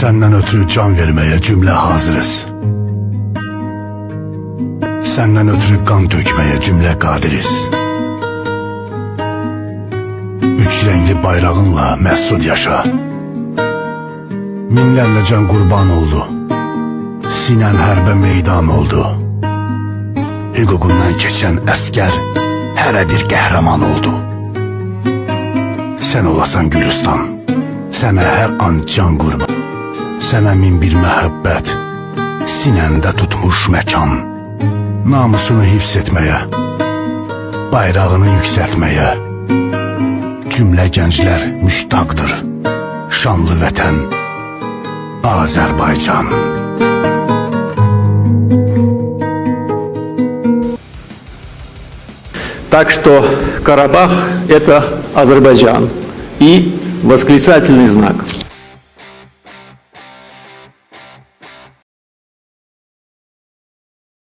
Senden ötürü can vermeye cümle hazırız. Senden ötürü kan dökmeye cümle kadiriz. Üç renkli bayrağınla mesut yaşa. Minlerle can kurban oldu. Sinen herbe meydan oldu. Hüququndan keçen əskər hərə bir qəhrəman oldu. Sən olasan Gülüstan, sənə hər an can qurban. Sənə min bir məhəbbət, sinəndə tutmuş məkan. Namusunu hifz etməyə, bayrağını yüksəltməyə. Cümlə gənclər müştaqdır. Şanlı vətən, Azərbaycan. Так что Карабах – это Азербайджан. И восклицательный знак.